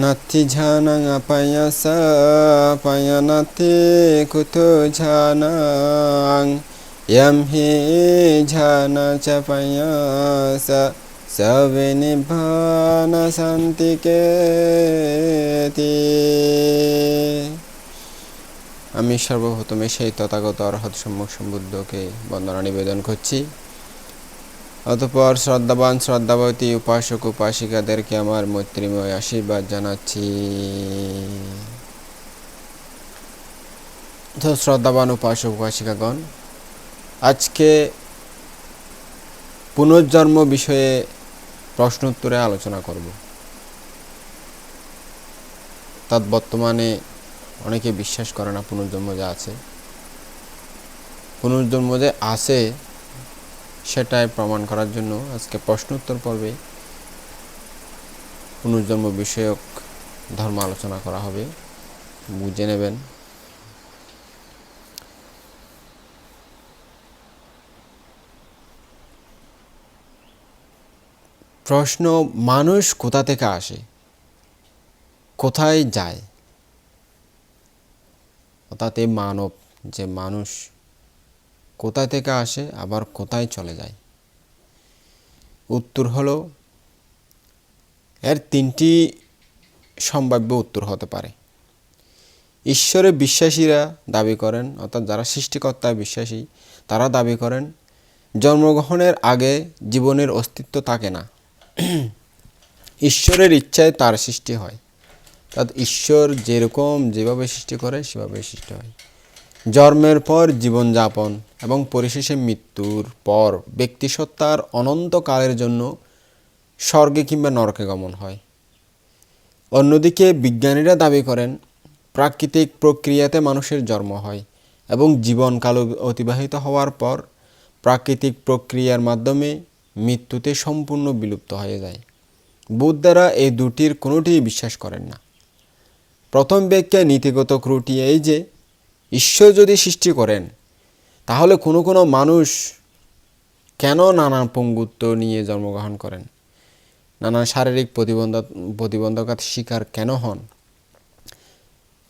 নাতি ঝানাং আপায়াসা পায়ানাতি কুতু ঝানাং। hi jhana cha payasa sabe nibbana santiketi আমি সর্বপ্রথমে সেই তথাগত অর্হত সম্মুখ সম্বুদ্ধকে বন্দনা নিবেদন করছি। অতপর শ্রদ্ধাবান শ্রদ্ধাবতী উপাসক উপাসিকাদেরকে আমার মৈত্রীময় আশীর্বাদ জানাচ্ছি। তো শ্রদ্ধাবান উপাসক উপাসিকাগণ, আজকে পুনর্জন্ম বিষয়ে প্রশ্ন উত্তরে আলোচনা করব। তার বর্তমানে অনেকে বিশ্বাস করে না পুনর্জন্ম যে আছে। পুনর্জন্ম যে আছে সেটাই প্রমাণ করার জন্য আজকে প্রশ্ন উত্তর পর্বে পুনর্জন্ম বিষয়ক ধর্ম আলোচনা করা হবে। বুঝে নেবেন। প্রশ্ন, মানুষ কোথা থেকে আসে? কোথায় যায়? অর্থাৎ এই মানব যে মানুষ কোথা থেকে আসে, আবার কোথায় চলে যায়। উত্তর হলো, এর তিনটি সম্ভাব্য উত্তর হতে পারে। ঈশ্বরে বিশ্বাসীরা দাবি করেন, অর্থাৎ যারা সৃষ্টিকর্তায় বিশ্বাসী, তারা দাবি করেন, জন্মগ্রহণের আগে জীবনের অস্তিত্ব থাকে না। ঈশ্বরের ইচ্ছায় তার সৃষ্টি হয়। অর্থাৎ ঈশ্বর যেরকম যেভাবে সৃষ্টি করে সেভাবে সৃষ্টি হয়। জন্মের পর জীবনযাপন এবং পরিশেষে মৃত্যুর পর ব্যক্তিসত্তার অনন্তকালের জন্য স্বর্গে কিংবা নরকে গমন হয়। অন্যদিকে বিজ্ঞানীরা দাবি করেন, প্রাকৃতিক প্রক্রিয়াতে মানুষের জন্ম হয় এবং জীবনকাল অতিবাহিত হওয়ার পর প্রাকৃতিক প্রক্রিয়ার মাধ্যমে মৃত্যুতে সম্পূর্ণ বিলুপ্ত হয়ে যায়। বুদ্ধরা এই দুটির কোনোটিই বিশ্বাস করেন না। প্রথম ব্যাখ্যা নীতিগত ক্রুটি এই যে ঈশ্বর যদি সৃষ্টি করেন, তাহলে কোনো কোনো মানুষ কেন নানা পঙ্গুত্ব নিয়ে জন্মগ্রহণ করেন? নানা শারীরিক প্রতিবন্ধ প্রতিবন্ধকতার শিকার কেন হন?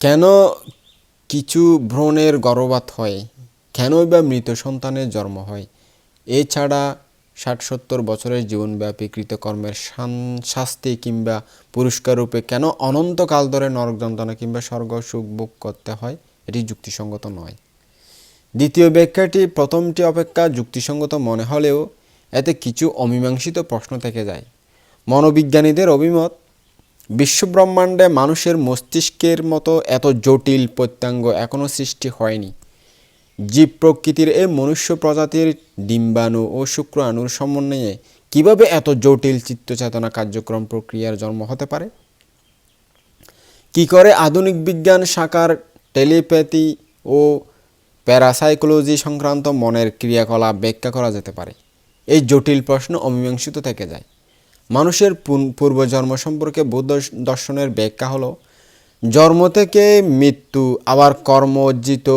কেন কিছু ভ্রণের গর্ভপাত হয়? কেনই বা মৃত সন্তানের জন্ম হয়? এছাড়া ষাট সত্তর বছরের জীবনব্যাপী কৃতকর্মের শাস্তি কিংবা পুরস্কার রূপে কেন অনন্তকাল ধরে নরক যন্ত্রণা কিংবা স্বর্গ সুখ ভোগ করতে হয়? এটি যুক্তিসঙ্গত নয়। দ্বিতীয় ব্যাখ্যাটি প্রথমটি অপেক্ষা যুক্তিসঙ্গত মনে হলেও এতে কিছু অমীমাংসিত প্রশ্ন থেকে যায়। মনোবিজ্ঞানীদের অভিমত, বিশ্বব্রহ্মাণ্ডে মানুষের মস্তিষ্কের মতো এত জটিল প্রত্যাঙ্গ এখনও সৃষ্টি হয়নি। জীব প্রকৃতির এই মনুষ্য প্রজাতির ডিম্বাণু ও শুক্রাণুর সমন্বয়ে কীভাবে এত জটিল চিত্তচেতনা কার্যক্রম প্রক্রিয়ার জন্ম হতে পারে? কি করে আধুনিক বিজ্ঞান শাখার টেলিপ্যাথি ও প্যারাসাইকোলজি সংক্রান্ত মনের ক্রিয়াকলাপ ব্যাখ্যা করা যেতে পারে। এই জটিল প্রশ্ন অমীমাংসিত থেকে যায়। মানুষের পূর্বজন্ম সম্পর্কে বৌদ্ধ দর্শনের ব্যাখ্যা হলো, জন্ম থেকে মৃত্যু, আবার কর্ম অর্জিত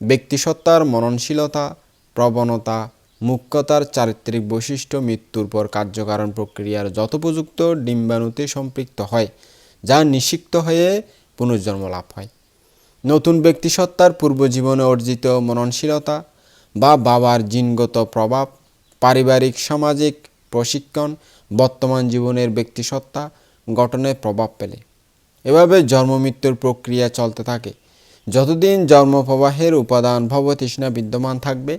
ব্যক্তিসত্তার মননশীলতা, প্রবণতা, মুখ্যতার চারিত্রিক বৈশিষ্ট্য, মৃত্যুর পর কার্যকারণ প্রক্রিয়ার যথোপযুক্ত ডিম্বাণুতে সম্পৃক্ত হয়, যা নিষিক্ত হয়ে পুনর্জন্ম লাভ হয়। নতুন ব্যক্তিসত্তার পূর্বজীবনে অর্জিত মননশীলতা বা বাবার জিনগত প্রভাব, পারিবারিক, সামাজিক প্রশিক্ষণ, বর্তমান জীবনের ব্যক্তিসত্তা গঠনে প্রভাব পেলে এভাবে জন্ম মৃত্যুর প্রক্রিয়া চলতে থাকে। যতদিন জন্মপ্রবাহের উপাদান ভবতৃষ্ণা বিদ্যমান থাকবে,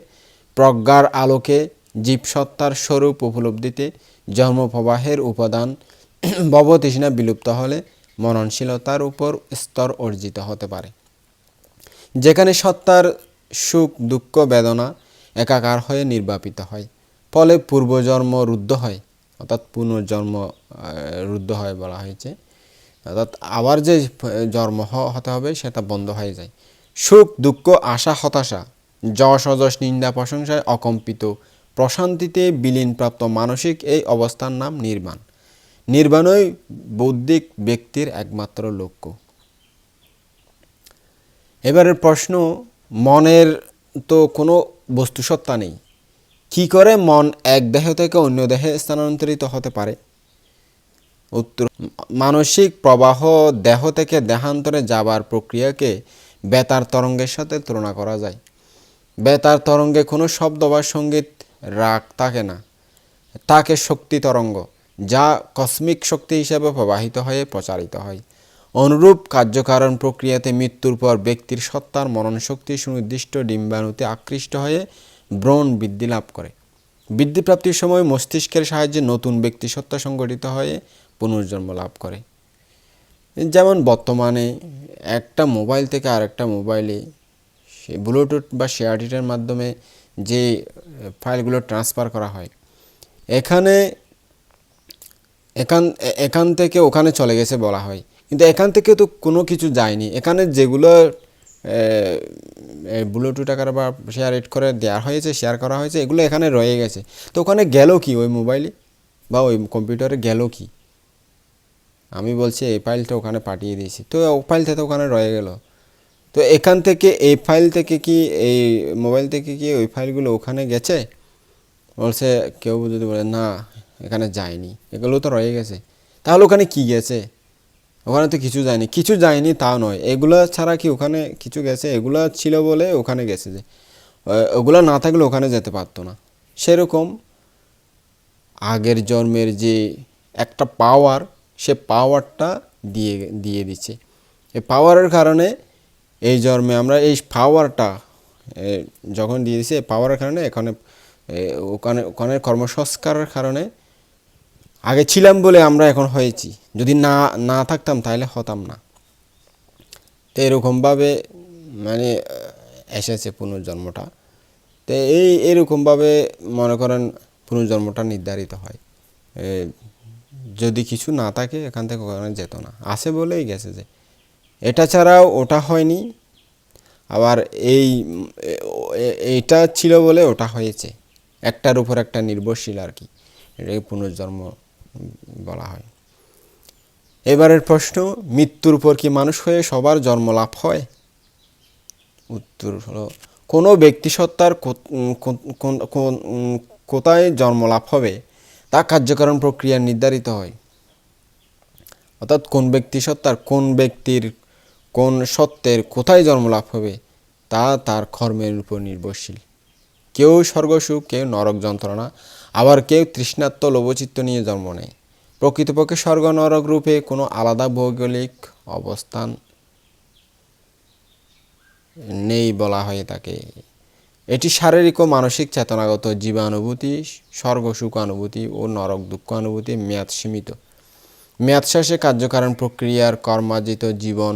প্রজ্ঞার আলোকে জীবসত্তার স্বরূপ উপলব্ধিতে জন্মপ্রবাহের উপাদান ভবতৃষ্ণা বিলুপ্ত হলে মননশীলতার উপর স্তর অর্জিত হতে পারে। যেখানে সত্তার সুখ, দুঃখ, বেদনা একাকার হয়ে নির্বাপিত হয়। ফলে পূর্বজন্ম রুদ্ধ হয়, অর্থাৎ পুনর্জন্ম রুদ্ধ হয় বলা হয়েছে। অর্থাৎ আবার যে জন্ম হতে হবে সেটা বন্ধ হয়ে যায়। সুখ, দুঃখ, আশা, হতাশা, যশ, অযশ, নিন্দা, প্রশংসায় অকম্পিত, প্রশান্তিতে বিলীনপ্রাপ্ত মানসিক এই অবস্থার নাম নির্বাণ। নির্বাণই বৌদ্ধিক ব্যক্তির একমাত্র লক্ষ্য। এবারের প্রশ্ন, মনের তো কোনো বস্তুসত্তা নেই। কি করে মন এক দেহ থেকে অন্য দেহে স্থানান্তরিত হতে পারে? উত্তর, মানসিক প্রবাহ দেহ থেকে দেহান্তরে যাবার প্রক্রিয়াকে বেতার তরঙ্গের সাথে তুলনা করা যায়। বেতার তরঙ্গে কোনো শব্দ বা সংগীত রাগ থাকে না। তাকে শক্তি তরঙ্গ, যা কসমিক শক্তি হিসেবে প্রবাহিত হয়ে প্রচারিত হয়। অনুরূপ কার্যকারণ প্রক্রিয়াতে মৃত্যুর পর ব্যক্তির সত্তার মনন শক্তি সুনির্দিষ্ট ডিম্বাণুতে আকৃষ্ট হয়ে ব্রণ বৃদ্ধি লাভ করে। বৃদ্ধিপ্রাপ্তির সময় মস্তিষ্কের সাহায্যে নতুন ব্যক্তি সত্তা সংগঠিত হয়ে পুনর্জন্ম লাভ করে। যেমন বর্তমানে একটা মোবাইল থেকে আরেকটা মোবাইলে সে ব্লুটুথ বা শেয়ার ডিটের মাধ্যমে যে ফাইলগুলো ট্রান্সফার করা হয়, এখানে এখান এখান থেকে ওখানে চলে গেছে বলা হয়। কিন্তু এখান থেকে তো কোনো কিছু যায়নি। এখানে যেগুলো ব্লুটুথ আকারে বা শেয়ার এড করে দেওয়া হয়েছে শেয়ার করা হয়েছে, এগুলো এখানে রয়ে গেছে। তো ওখানে গেল কি ওই মোবাইলে বা ওই কম্পিউটারে গেল কি? আমি বলছি এই ফাইলটা ওখানে পাঠিয়ে দিয়েছি। তো ও ফাইলটা তো ওখানে রয়ে গেল। তো এখান থেকে, এই ফাইল থেকে কি, এই মোবাইল থেকে কি ওই ফাইলগুলো ওখানে গেছে? বলছে, কেউ যদি বলে, না, এখানে যায়নি। এগুলো তো রয়ে গেছে। তাহলে ওখানে কি গেছে? ওখানে তো কিছু যায়নি। কিছু যায়নি, তা নয়। এগুলো ছাড়া কি ওখানে কিছু গেছে? এগুলো ছিল বলে ওখানে গেছে যে ওগুলো না থাকলে ওখানে যেতে পারতো না। সেরকম আগের জন্মের যে একটা পাওয়ার সে পাওয়ারটা দিয়ে দিয়ে দিচ্ছে। এই পাওয়ারের কারণে এই জন্মে আমরা এই পাওয়ারটা যখন দিয়ে এই পাওয়ারের কারণে এখানে ওখানে ওখানে কর্মসংস্কারের কারণে আগে ছিলাম বলে আমরা এখন হয়েছি। যদি না না থাকতাম তাহলে হতাম না। তো এরকমভাবে মানে এসেছে পুনর্জন্মটা। তো এই এরকমভাবে মনে করেন পুনর্জন্মটা নির্ধারিত হয়। যদি কিছু না থাকে এখান থেকে ওখানে যেত না। আসে বলেই গেছে যে এটা ছাড়াও ওটা হয়নি আবার এই উম, এ- এ- এইটা ছিল বলে ওটা হয়েছে। একটার উপর একটা নির্ভরশীল আর কি। এটাকে পুনর্জন্ম বলা হয়। এবারের প্রশ্ন, মৃত্যুর পর কি মানুষ হয়ে সবার জন্ম লাভ হয়? উত্তর হলো, কোনো ব্যক্তি সত্তার কোন- কোন- কোন- কোথায় জন্ম লাভ হবে? তা কার্যকরণ প্রক্রিয়া নির্ধারিত হয়। অর্থাৎ কোন ব্যক্তি সত্তার, কোন ব্যক্তির, কোন সত্ত্বের কোথায় জন্ম লাভ হবে? তা তার কর্মের উপর নির্ভরশীল। কেউ স্বর্গসুখ, কেউ নরক যন্ত্রণা আবার কেউ তৃষ্ণাত্ম লোভচিত্ত নিয়ে জন্ম নেয়। প্রকৃতপক্ষে স্বর্গ নরক রূপে কোনো আলাদা ভৌগোলিক অবস্থান নেই বলা হয়ে থাকে এটি শারীরিক ও মানসিক চেতনাগত জীবানুভূতি, স্বর্গ সুখানুভূতি ও নরক দুঃখানুভূতি মেয়াদ সীমিত। মেয়াদ শেষে কার্যকারণ প্রক্রিয়ার কর্মার্জিত জীবন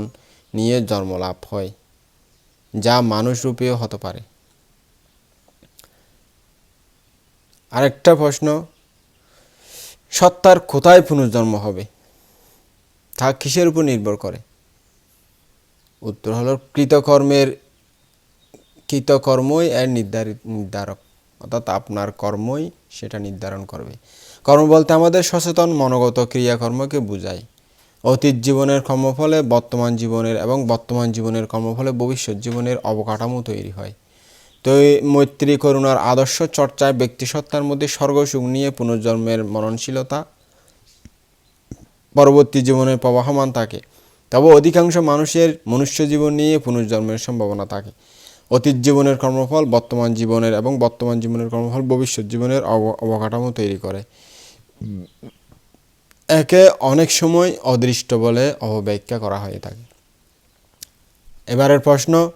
নিয়ে জন্মলাভ হয়, যা মানুষ রূপেও হতে পারে। আরেকটা প্রশ্ন, সত্তার কোথায় পুনর্জন্ম হবে? তা কিসের উপর নির্ভর করে? উত্তর হলো কৃতকর্মের, কৃতকর্মই এর নির্ধারিত নির্ধারক। অর্থাৎ আপনার কর্মই সেটা নির্ধারণ করবে। কর্ম বলতে আমাদের সচেতন, মনোগত ক্রিয়াকর্মকে বোঝায়। অতীত জীবনের কর্মফলে, বর্তমান জীবনের এবং বর্তমান জীবনের কর্মফলে ভবিষ্যৎ জীবনের অবকাঠামো তৈরি হয়। তো এই মৈত্রী করুণার আদর্শ চর্চায় ব্যক্তিসত্তার মধ্যে স্বর্গসুখ নিয়ে পুনর্জন্মের মননশীলতা পরবর্তী জীবনের প্রবাহমান থাকে। তবে অধিকাংশ মানুষের মনুষ্য জীবন নিয়ে পুনর্জন্মের সম্ভাবনা থাকে। অতীত জীবনের কর্মফল, বর্তমান জীবনের এবং বর্তমান জীবনের কর্মফল ভবিষ্যৎ জীবনের অব- অবকাঠামো তৈরি করে। একে অনেক সময় অদৃষ্ট বলে অবব্যাখ্যা করা হয়ে থাকে। এবারের প্রশ্ন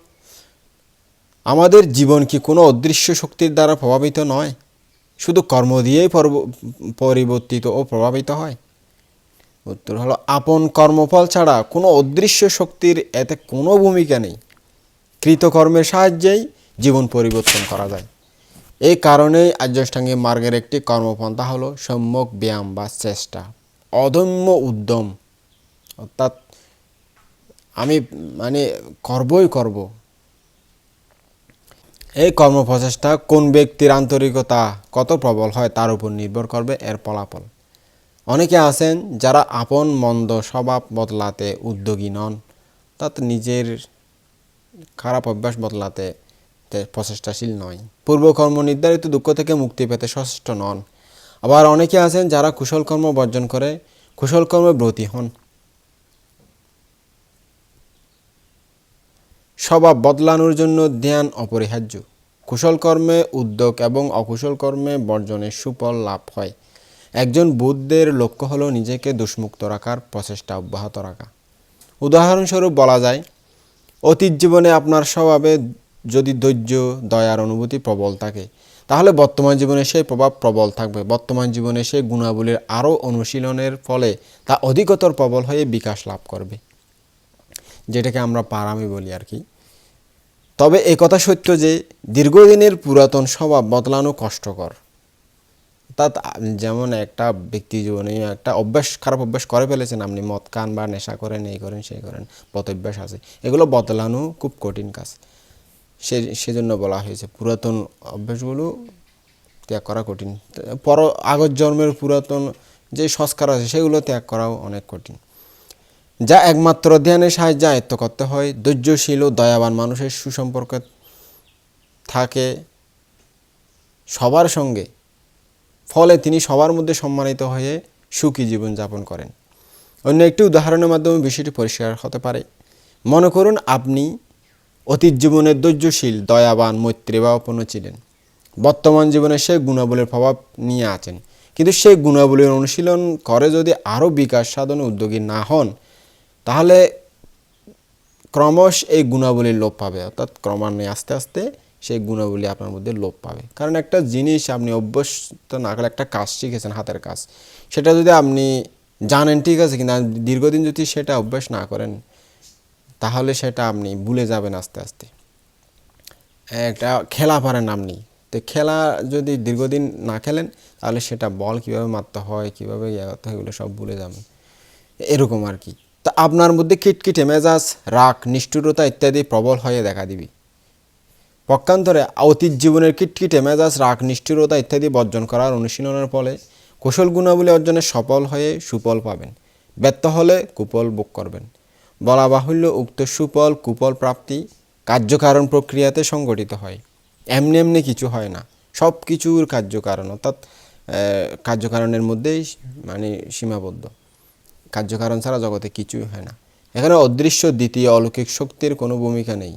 আমাদের জীবন কি কোনো অদৃশ্য শক্তির দ্বারা প্রভাবিত নয়? শুধু কর্ম দিয়েই পরিবর্তিত ও প্রভাবিত হয়। উত্তর হলো, আপন কর্মফল ছাড়া কোনো অদৃশ্য শক্তির এতে কোনো ভূমিকা নেই। কৃতকর্মের সাহায্যেই জীবন পরিবর্তন করা যায়। এই কারণেই আর্যষ্টাঙ্গী মার্গের একটি কর্মপন্থা হলো সম্যক ব্যায়াম বা চেষ্টা। অদম্য উদ্যম। অর্থাৎ আমি মানে করবই করব। এই কর্মপ্রচেষ্টা কোন ব্যক্তির আন্তরিকতা কত প্রবল হয় তার উপর নির্ভর করবে এর ফলাফল। অনেকে আছেন যারা আপন মন্দ স্বভাব বদলাতে উদ্যোগী নন অর্থাৎ নিজের খারাপ অভ্যাস বদলাতে প্রচেষ্টাশীল নয়। পূর্বকর্ম নির্ধারিত দুঃখ থেকে মুক্তি পেতে সচেষ্ট নন। আবার অনেকে আছেন যারা কুশল কর্ম বর্জন করে, কুশল কর্মে ব্রতী হন। স্বভাব বদলানোর জন্য ধ্যান অপরিহার্য। কুশল কর্মে উদ্যোগ এবং অকুশল কর্মে বর্জনের সুফল লাভ হয়। একজন বুদ্ধের লক্ষ্য হলো নিজেকে দোষমুক্ত রাখার প্রচেষ্টা অব্যাহত রাখা। উদাহরণস্বরূপ বলা যায়, অতীত জীবনে আপনার স্বভাবে যদি ধৈর্য, দয়ার অনুভূতি প্রবল থাকে, তাহলে বর্তমান জীবনে সেই প্রভাব প্রবল থাকবে। বর্তমান জীবনে সেই গুণাবলীর আরও অনুশীলনের ফলে তা অধিকতর প্রবল হয়ে বিকাশ লাভ করবে। যেটাকে আমরা পারামি বলি আর কি। তবে এ কথা সত্য যে দীর্ঘদিনের পুরাতন স্বভাব বদলানো কষ্টকর। তা যেমন একটা ব্যক্তি জীবনে একটা অভ্যাস, খারাপ অভ্যাস করে ফেলেছেন আপনি, মদ খান বা নেশা করেন, এই করেন, সেই করেন, পথ অভ্যাস আছে। এগুলো বদলানো খুব কঠিন কাজ। সে, সেজন্য বলা হয়েছে পুরাতন অভ্যাসগুলো ত্যাগ করা কঠিন। পর আগত জন্মের পুরাতন যে সংস্কার আছে, সেগুলো ত্যাগ করাও অনেক কঠিন। যা একমাত্র ধ্যানের সাহায্যে আয়ত্ত করতে হয়, ধৈর্যশীল ও দয়াবান মানুষের সুসম্পর্ক থাকে সবার সঙ্গে। ফলে তিনি সবার মধ্যে সম্মানিত হয়ে সুখী জীবন যাপন করেন। অন্য একটি উদাহরণের মাধ্যমে বিষয়টি পরিষ্কার হতে পারে। মনে করুন, আপনি অতীত জীবনে ধৈর্যশীল, দয়াবান মৈত্রীভাবাপন্ন ছিলেন। বর্তমান জীবনে সেই গুণাবলীর প্রভাব নিয়ে আছেন। কিন্তু সেই গুণাবলীর অনুশীলন করে যদি আরও বিকাশ সাধনে উদ্যোগী না হন তাহলে ক্রমশ এই গুণাবলীর লোপ পাবে, অর্থাৎ ক্রমান্বয়ে আস্তে আস্তে সেই গুণাবলী আপনার মধ্যে লোপ পাবে। কারণ একটা জিনিস আপনি অভ্যস্ত না করে একটা কাজ শিখেছেন, হাতের কাজ, সেটা যদি আপনি জানেন ঠিক আছে, কিন্তু দীর্ঘদিন যদি সেটা অভ্যাস না করেন, তাহলে সেটা আপনি ভুলে যাবেন আস্তে আস্তে। একটা খেলা পারেন আপনি। তো খেলা যদি দীর্ঘদিন না খেলেন, তাহলে সেটা বল কীভাবে মারতে হয়, কীভাবে ইয়ে করতে হয়, এগুলো সব ভুলে যাবেন। এরকম আর কি। তা আপনার মধ্যে কিটকিটে মেজাজ, রাগ, নিষ্ঠুরতা ইত্যাদি প্রবল হয়ে দেখা দিবি। পক্ষান্তরে অতীত জীবনের কিটকিটে মেজাজ, রাগ, নিষ্ঠুরতা ইত্যাদি বর্জন করার অনুশীলনের ফলে কৌশল গুণাবলী অর্জনে সফল হয়ে সুফল পাবেন। ব্যর্থ হলে কুপল ভোগ করবেন। বলা বাহুল্য, উক্ত সুফল কুপল প্রাপ্তি কার্যকারণ প্রক্রিয়াতে সংগঠিত হয়। এমনি এমনি কিছু হয় না। সব কিছুর কার্যকারণ অর্থাৎ কার্যকারণের মধ্যেই মানে সীমাবদ্ধ। কার্যকারণ ছাড়া জগতে কিছুই হয় না। এখানে অদৃশ্য দ্বিতীয় অলৌকিক শক্তির কোনো ভূমিকা নেই।